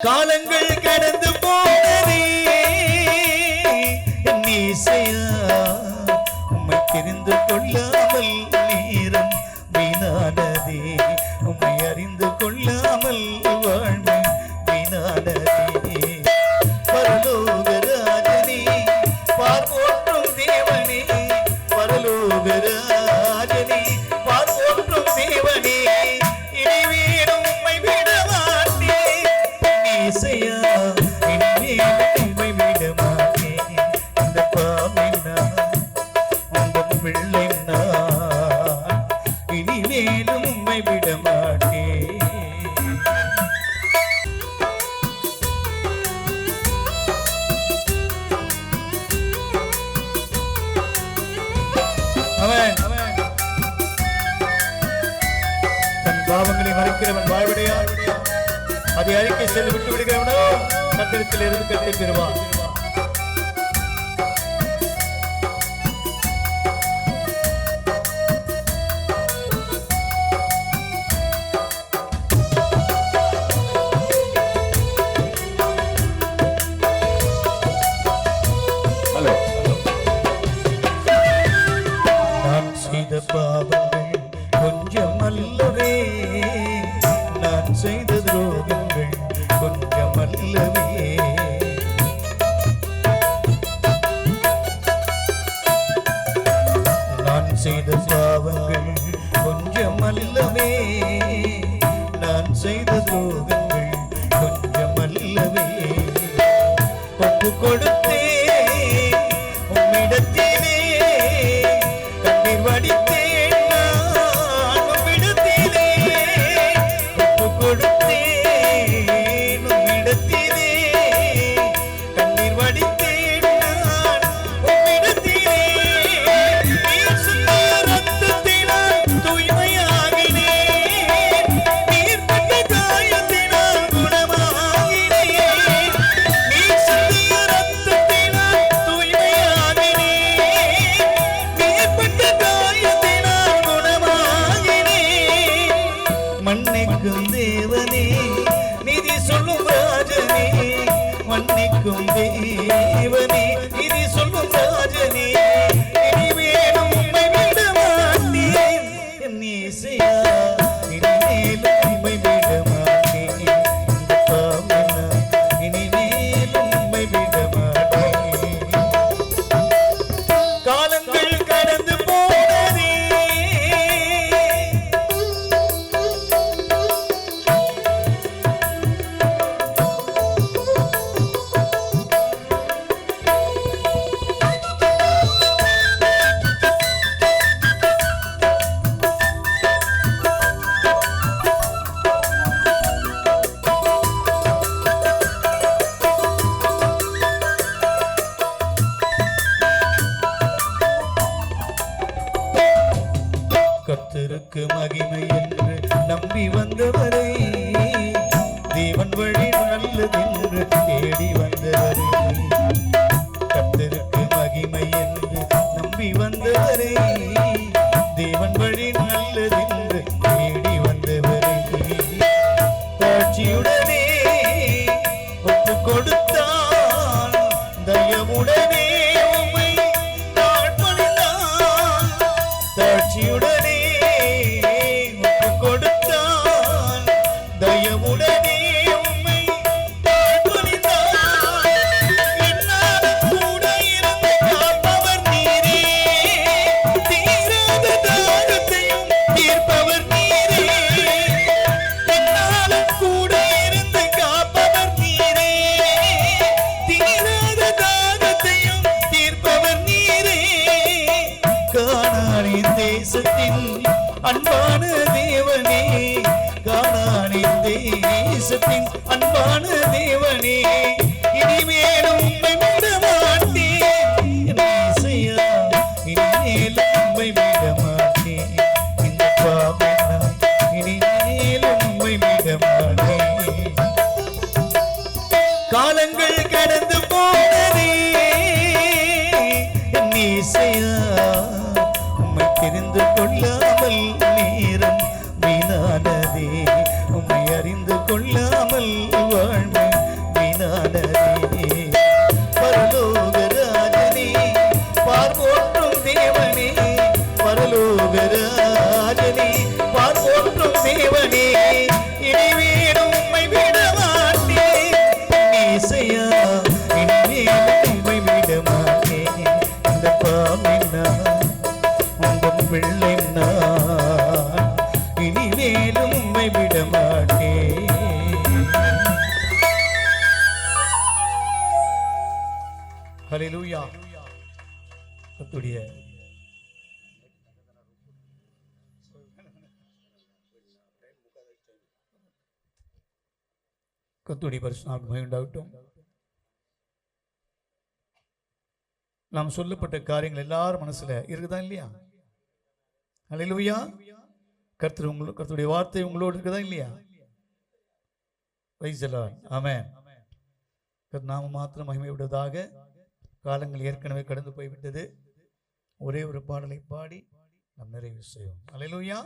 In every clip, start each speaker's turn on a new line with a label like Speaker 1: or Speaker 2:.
Speaker 1: காலங்கள் பாவங்களை மறைக்கிறவன் வாழ்விடையா அதை அறிக்கை சென்று விட்டு விடுகிறவனோ சத்திரத்தில் இருந்து கத்தை பெறுவான். கொடுத்தான் தயவுடனே Tini. கர்த்தருடைய பரிசுநாள் மகிழ்ந்தாகட்டும் நாம் சொல்லப்பட்ட காரியங்கள் எல்லாரும் மனசுல இருக்குதா இல்லையா? அலையிலுவையா கர்த்தர் உங்களோ கர்த்தருடைய வார்த்தை உங்களோடு இருக்குதா இல்லையா? Praise the நாம மாத்திரம் மகிமைப்படுவதாக காலங்கள் ஏற்கனவே கடந்து போய்விட்டது. ஒரே ஒரு பாடலை பாடி நாம் நிறைவு செய்வோம். அல்லேலூயா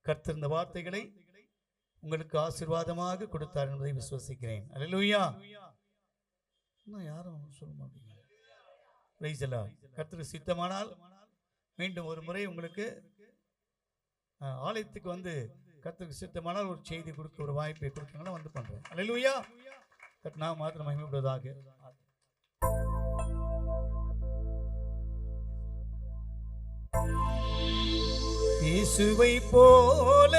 Speaker 1: கர்த்தர் இந்த வார்த்தைகளை உங்களுக்கு ஆசீர்வாதமாக கொடுத்தார் என்பதை விசுவசிக்கிறேன். அல்லேலூயா இன்னும் யாரும் சொல்ல மாட்டீங்க. Praise கர்த்தருக்கு சித்தமானால் மீண்டும் ஒரு முறை உங்களுக்கு ஆலயத்துக்கு வந்து கர்த்தருக்கு சித்தமானால் ஒரு செய்தி கொடுக்க ஒரு வாய்ப்பை கொடுக்கணும்னா வந்து பண்றேன். அல்லேலூயா கட் நான் மாத்திரம் மகிமைப்படுவதாக. இயேசுவை போல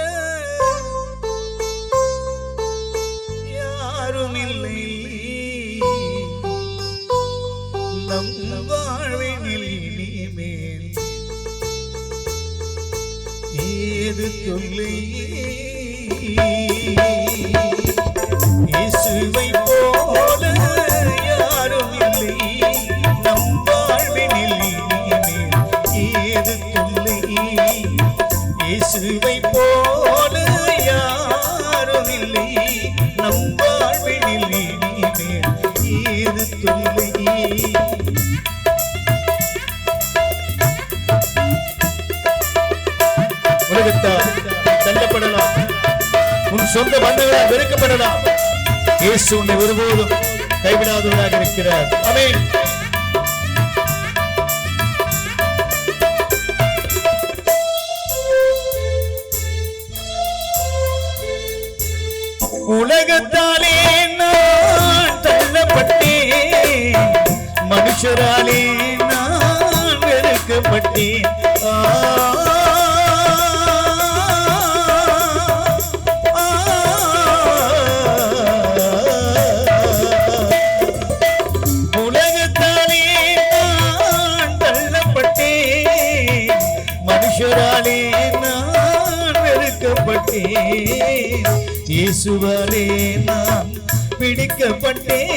Speaker 1: ஏது சொந்த பந்தங்களால் வெறுக்கப்படலாம். இயேசு உன்னை ஒருபோதும் கைவிடாதவராக இருக்கிறார். ஆமென். உலகத்தாலே நான் தள்ளப்பட்டேன். மனுஷராலே நான் வெறுக்கப்பட்டேன். ஆ, இயேசுவாலே நான் பிடிக்கப்பட்டேன்.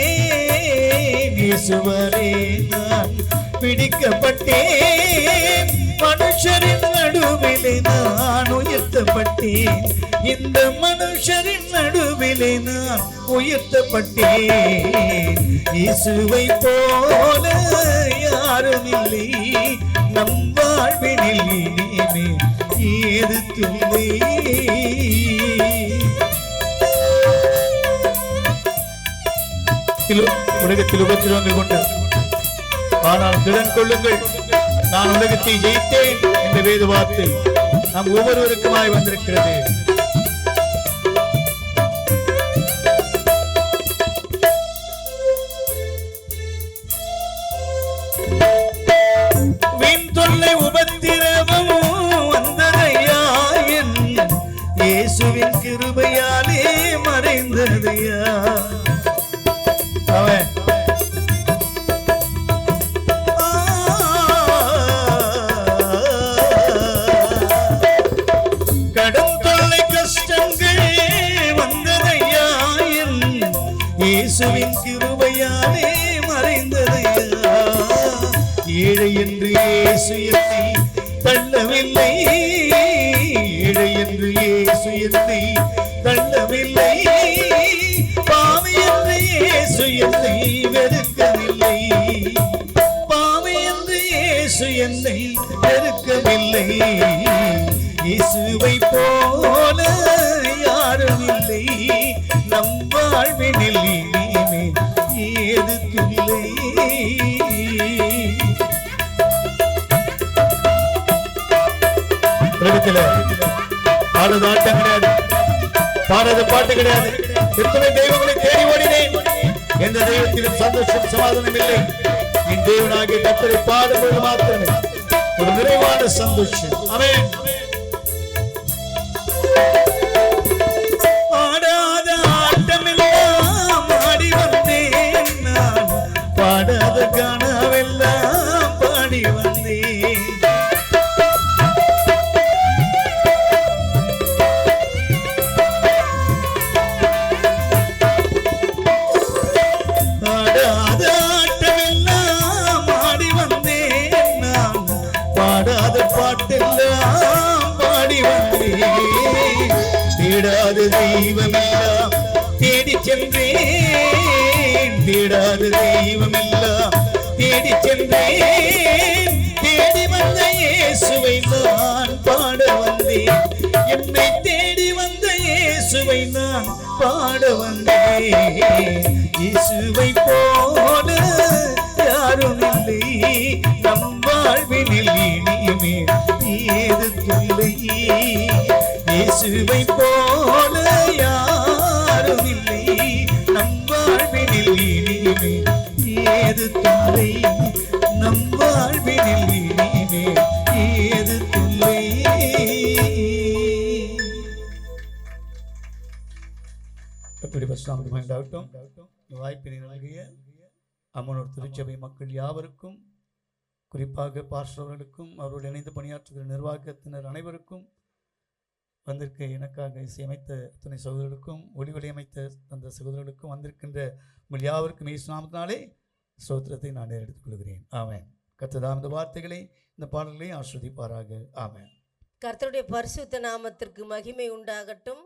Speaker 1: இயேசுவாலே நான் பிடிக்கப்பட்டேன். மனுஷரின் நடுவிலே நான் உயர்த்தப்பட்டேன். இந்த மனுஷரின் நடுவிலே நான் உயர்த்தப்பட்டேன். இசுவை போல யாரும் இல்லை. நம் வாழ்வினில் இனிமே ஏது துணை உலகத்தில் உபத்திரவங்கள் கொண்டு. ஆனால் திறன் கொள்ளுங்கள். நான் உலகத்தை ஜெயித்தேன் என்ற வேது வார்த்தை நம் ஒவ்வொருவருக்குமாய் வந்திருக்கிறது. பாடுறது பாட்டு கிடையாது. எத்தனை தெய்வங்களை தேடி ஓடினேன். எந்த தெய்வத்திலும் சந்தோஷம் சமாதானம் இல்லை. என் தேவனாகிய கத்தரை பாடுவது மாத்திரமே ஒரு நிறைவான சந்தோஷம். அமே பாடாத ஆட்டமெல்லாம் ஆடி வந்தேன் நான். பாடாத தெய்வமெல்லாம் தேடி சென்றேன் தேடி வந்த இயேசுவை நான் பாட வந்தேன் என்னை தேடி வந்த இயேசுவை நான் பாட வந்தேன் இயேசுவை போல யாரும் இல்லை. நம் வாழ்வினில் இனியுமே ஏது தொல்லை இயேசுவை போல யாரும் இல்லை. நம் வாழ்வினில் இனியுமே ஏது தொல்லை வாய்ப்பினை நல்கிய அம்மனூர் திருச்சபை மக்கள் யாவருக்கும் குறிப்பாக பார்ஷவர்களுக்கும் அவரோடு இணைந்து பணியாற்றுகிற நிர்வாகத்தினர் அனைவருக்கும் வந்திருக்க எனக்காக இசையமைத்த அத்தனை சகோதரர்களுக்கும் ஒளிவலை அமைத்த அந்த சகோதரர்களுக்கும் வந்திருக்கின்ற உங்கள் யாவருக்கும் இஸ்லாமத்தினாலே சோத்திரத்தை நான் எடுத்துக் கொள்கிறேன் ஆவேன் கத்ததாம் இந்த வார்த்தைகளை இந்த பாடல்களை ஆஸ்வதிப்பாராக. ஆமாம்
Speaker 2: கர்த்தருடைய பரிசுத்த நாமத்திற்கு மகிமை உண்டாகட்டும்.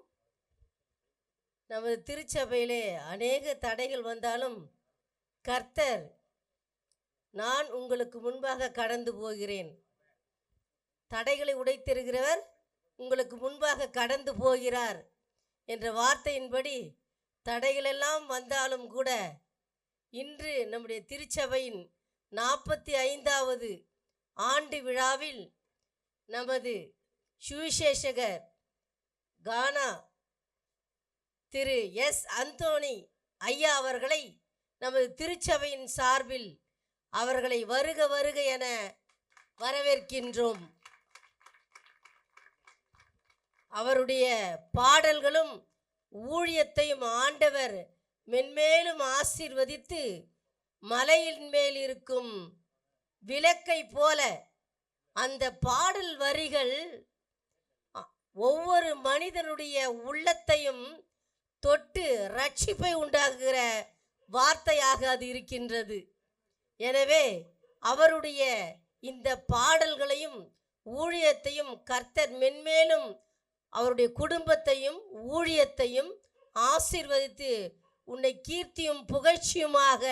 Speaker 2: நமது திருச்சபையிலே அநேக தடைகள் வந்தாலும் கர்த்தர் நான் உங்களுக்கு முன்பாக கடந்து போகிறேன். தடைகளை உடைத்திருக்கிறவர் உங்களுக்கு முன்பாக கடந்து போகிறார் என்ற வார்த்தையின்படி தடைகளெல்லாம் வந்தாலும் கூட இன்று நம்முடைய திருச்சபையின் நாற்பத்தி ஐந்தாவது ஆண்டு விழாவில் நமது சுவிசேஷகர் கானா திரு எஸ் அந்தோணி ஐயா அவர்களை நமது திருச்சபையின் சார்பில் அவர்களை வருக வருக என வரவேற்கின்றோம். அவருடைய பாடல்களும் ஊழியத்தையும் ஆண்டவர் மென்மேலும் ஆசீர்வதித்து மலையின் மேல் இருக்கும் விளக்கை போல அந்த பாடல் வரிகள் ஒவ்வொரு மனிதனுடைய உள்ளத்தையும் தொட்டு ரட்சிப்பை உண்டாக்குகிற வார்த்தையாக அது இருக்கின்றது. எனவே அவருடைய இந்த பாடல்களையும் ஊழியத்தையும் கர்த்தர் மென்மேலும் அவருடைய குடும்பத்தையும் ஊழியத்தையும் ஆசீர்வதித்து உன்னை கீர்த்தியும் புகழ்ச்சியுமாக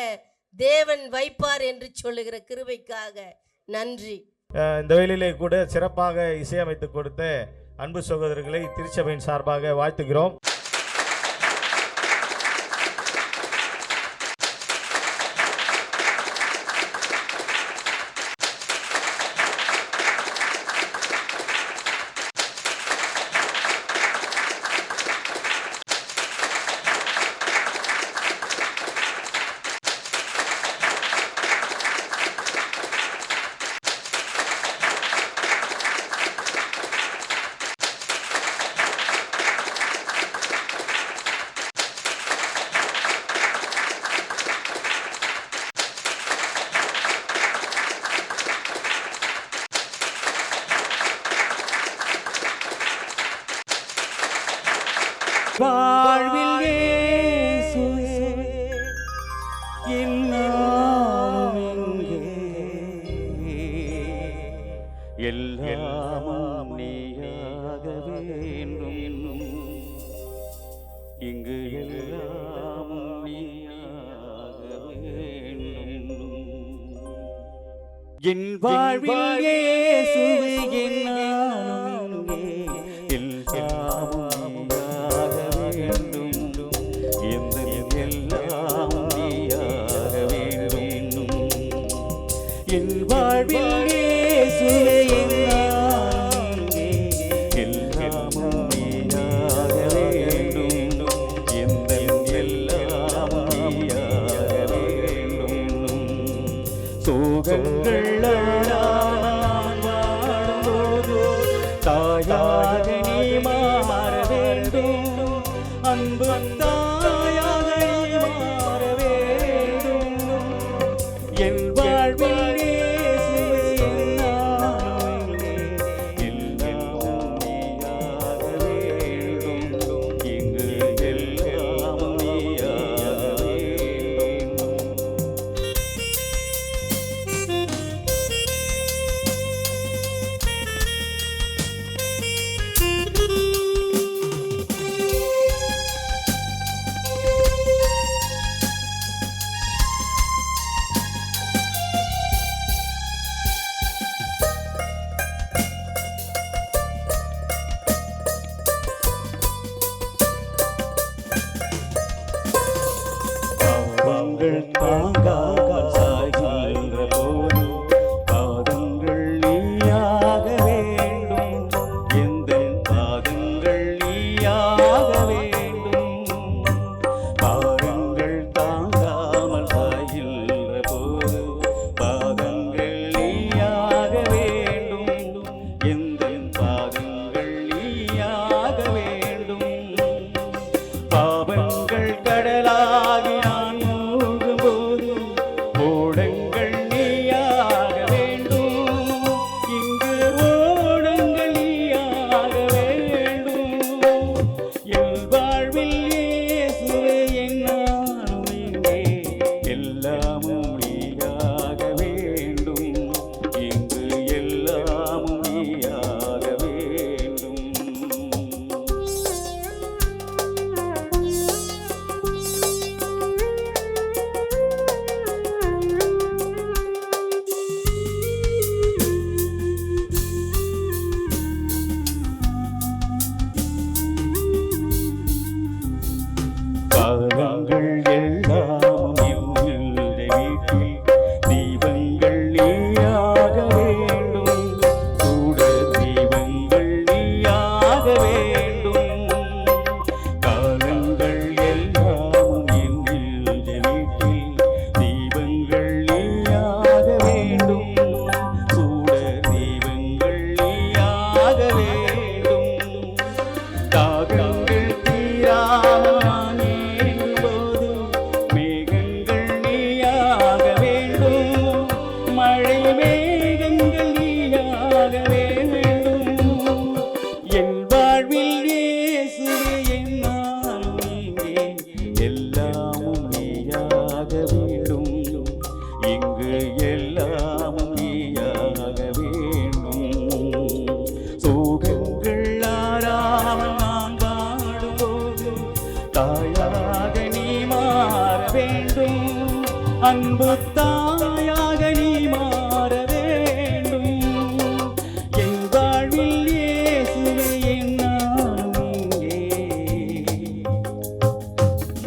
Speaker 2: தேவன் வைப்பார் என்று சொல்லுகிற கிருபைக்காக நன்றி.
Speaker 3: இந்த வேலையிலே கூட சிறப்பாக இசையமைத்து கொடுத்த அன்பு சகோதரர்களை திருச்சபையின் சார்பாக வாழ்த்துகிறோம்.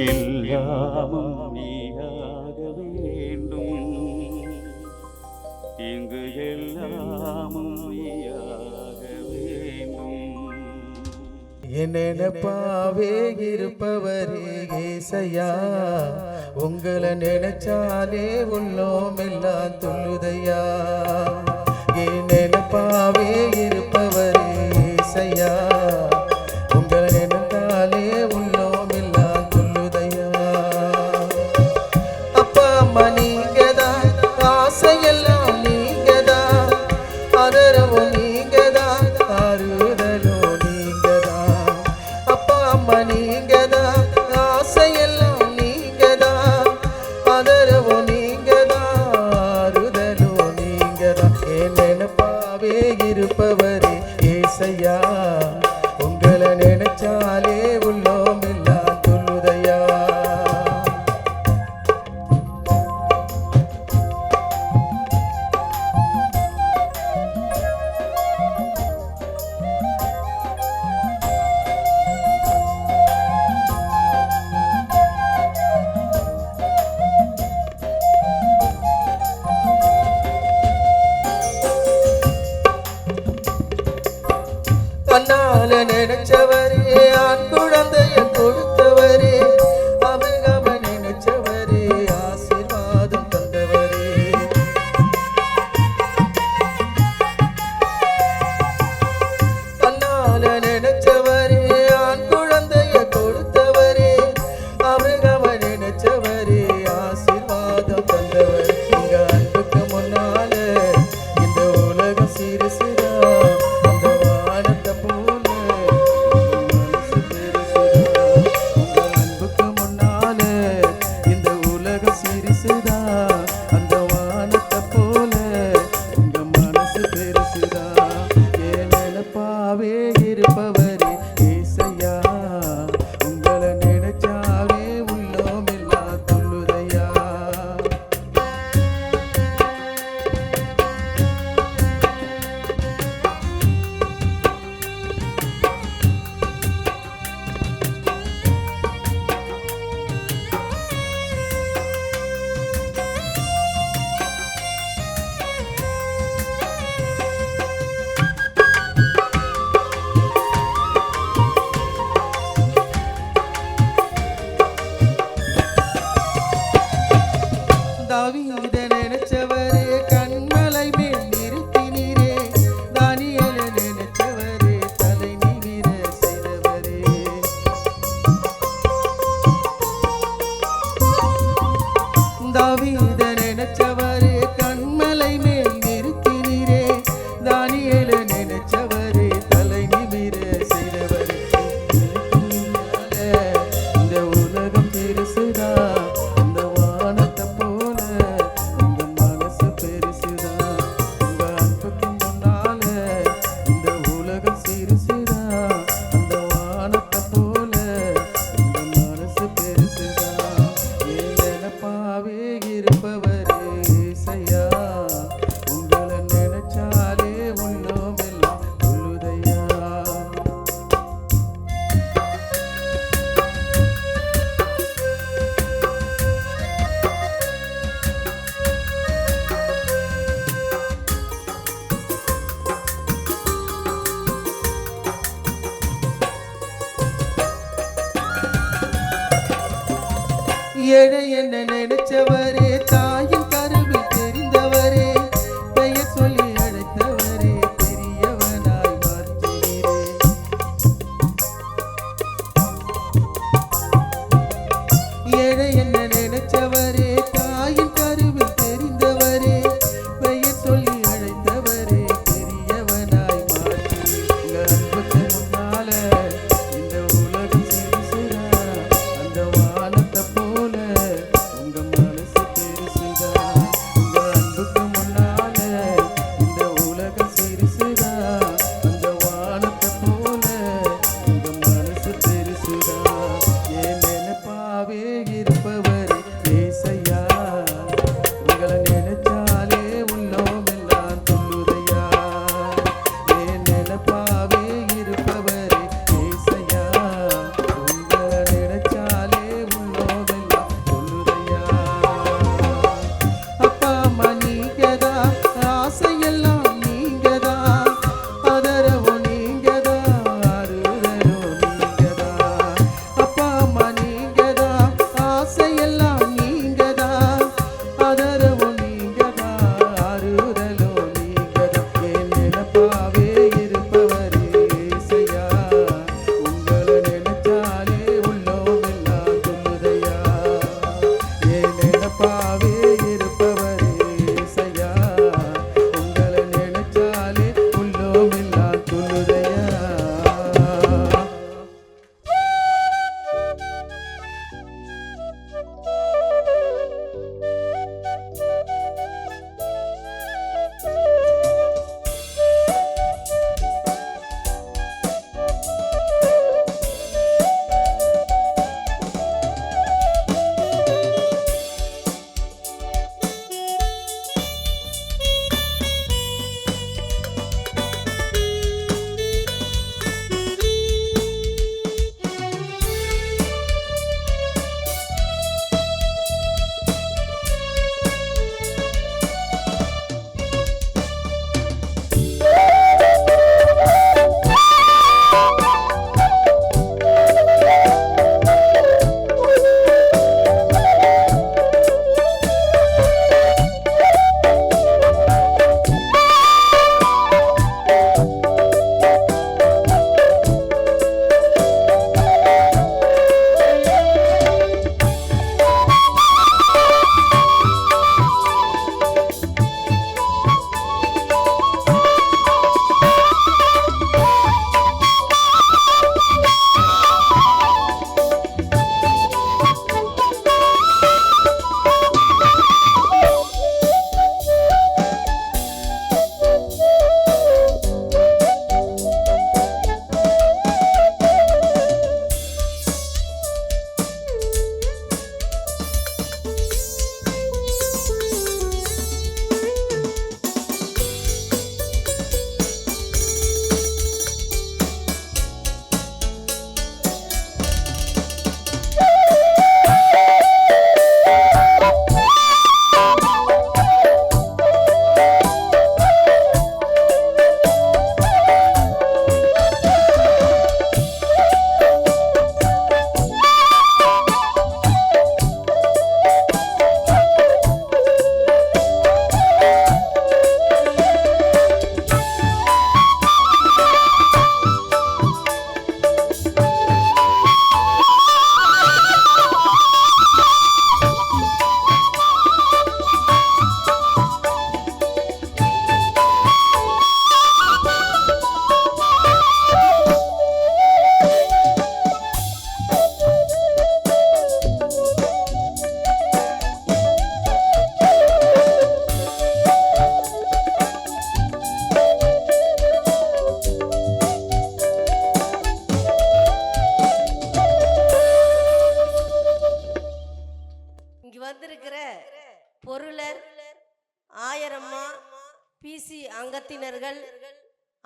Speaker 4: எல்லாமும் நீயாக வேண்டும். இங்கு எல்லாமும் நீயாக வேண்டும்.
Speaker 5: என்னெனப்பாவே இருப்பவரே ஏசையா உங்களை நினைச்சாலே உள்ளோம் எல்லாம் துள்ளுதையா என்னெனப்பாவே இருப்பவரே ஏசையா ஏசையா உங்களை நினைச்சாலே
Speaker 2: সবই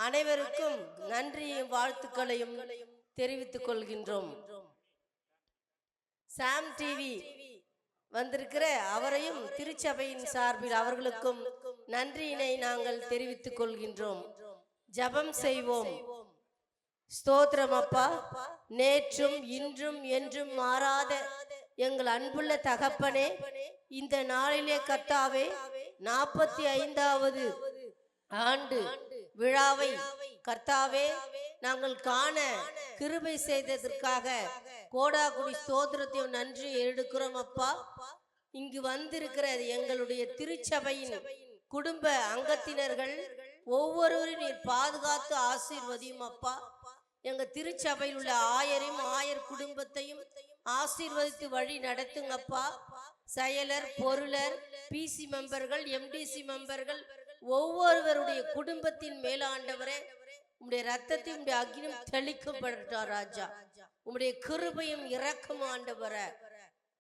Speaker 2: அனைவருக்கும் நன்றியும் வாழ்த்துக்களையும் தெரிவித்துக் கொள்கின்றோம். சாம் டிவி வந்திருக்கிற அவரையும் திருச்சபையின் சார்பில் அவர்களுக்கும் நன்றியினை நாங்கள் தெரிவித்துக் கொள்கின்றோம். ஜபம் செய்வோம். ஸ்தோத்திரம் அப்பா. நேற்றும் இன்றும் என்றும் மாறாத எங்கள் அன்புள்ள தகப்பனே இந்த நாளிலே கர்த்தாவே நாற்பத்தி ஐந்தாவது ஆண்டு விழாவை கர்த்தாவே நாங்கள் காண கிருபை செய்ததற்காக கோடாகுடி ஸ்தோத்திரத்தையும் நன்றி எடுக்கிறோம் அப்பா. இங்கு வந்திருக்கிற எங்களுடைய திருச்சபையின் குடும்ப அங்கத்தினர்கள். ஒவ்வொருவரும் நீர் பாதுகாத்து ஆசீர்வதியும் அப்பா. எங்க திருச்சபையில் உள்ள ஆயரையும் ஆயர் குடும்பத்தையும் ஆசீர்வதித்து வழி நடத்துங்கப்பா செயலர் பொருளர் பிசி மெம்பர்கள் எம்டிசி மெம்பர்கள் ஒவ்வொருவருடைய குடும்பத்தின் மேலாண்டவரே உம்முடைய ரத்தத்தையும் உடைய அக்னியும் தெளிக்கப்படட்டும் ராஜா. உம்முடைய கிருபையும் இறக்கம் ஆண்டவர.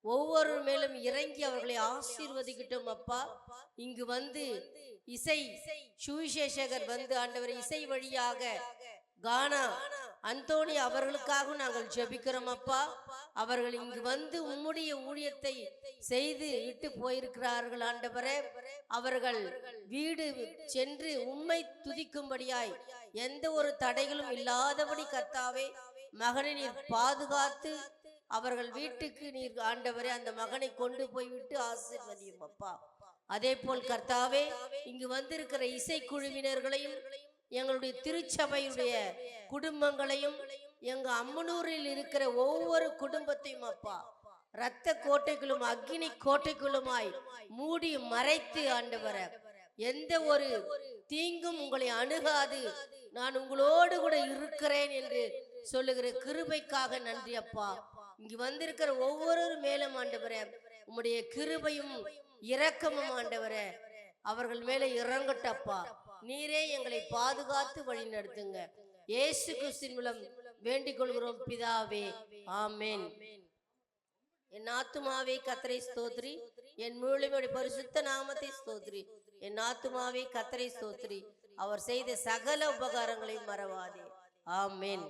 Speaker 2: ஒவ்வொரு மேலும் இறங்கி அவர்களை ஆசீர்வதிக்கிட்டோம் அப்பா. இங்கு வந்து இசை சுவிசேஷகர் வந்து ஆண்டவர் இசை வழியாக கானா அந்தோணி அவர்களுக்காக நாங்கள் ஜெபிக்கிறோம் அப்பா. அவர்கள் இங்கு வந்து உம்முடைய ஊழியத்தை செய்து விட்டு போயிருக்கிறார்கள் ஆண்டவரே. அவர்கள் வீடு சென்று உம்மை துதிக்கும்படியாய் எந்த ஒரு தடைகளும் இல்லாதபடி கர்த்தாவே மகனை நீர் பாதுகாத்து அவர்கள் வீட்டுக்கு நீர் ஆண்டவரே அந்த மகனை கொண்டு போய் விட்டு ஆசீர்வதியும் அப்பா. அதே போல் கர்த்தாவே இங்கு வந்திருக்கிற இசைக்குழுவினர்களையும் எங்களுடைய திருச்சபையுடைய குடும்பங்களையும் எங்க அம்மனூரில் இருக்கிற ஒவ்வொரு குடும்பத்தையும் அப்பா ரத்த கோட்டைக்குள்ளும் அக்னி கோட்டைக்குள்ளுமாய் மூடி மறைத்து ஆண்டவர எந்த ஒரு தீங்கும் உங்களை அணுகாது. நான் உங்களோடு கூட இருக்கிறேன் என்று சொல்லுகிற கிருபைக்காக நன்றி அப்பா. இங்கு வந்திருக்கிற ஒவ்வொரு மேலும் ஆண்டவரே உம்முடைய கிருபையும் இரக்கமும் ஆண்டவரே அவர்கள் மேலே இறங்கட்டப்பா நீரே எங்களை பாதுகாத்து வழி நடத்துங்க இயேசு கிறிஸ்தின் மூலம் வேண்டிக் கொள்கிறோம் பிதாவே. ஆமேன். என் ஆத்துமாவே கத்தரை ஸ்தோத்ரி. என் முழுமையுடைய பரிசுத்த நாமத்தை ஸ்தோத்ரி. என் ஆத்துமாவே கத்தரை ஸ்தோத்ரி. அவர் செய்த சகல உபகாரங்களையும் மறவாதே. ஆமேன்.